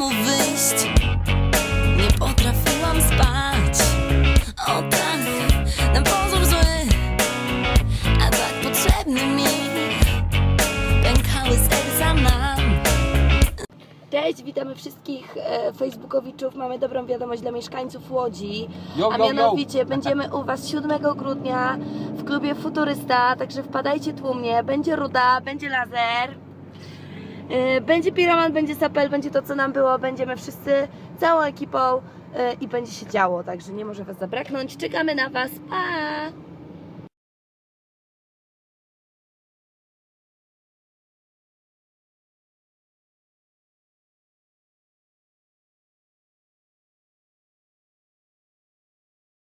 domu wyjść Nie potrafiłam spać O tak, na pozór zły A tak potrzebny mi Pękały serca nam Cześć, witamy wszystkich e, facebookowiczów. Mamy dobrą wiadomość dla mieszkańców Łodzi. Yo, a yo, yo. mianowicie będziemy u Was 7 grudnia w klubie Futurysta, także wpadajcie tłumnie. Będzie ruda, będzie laser, będzie piroman, będzie sapel, będzie to co nam było. Będziemy wszyscy całą ekipą e, i będzie się działo, także nie może Was zabraknąć. Czekamy na Was. Pa!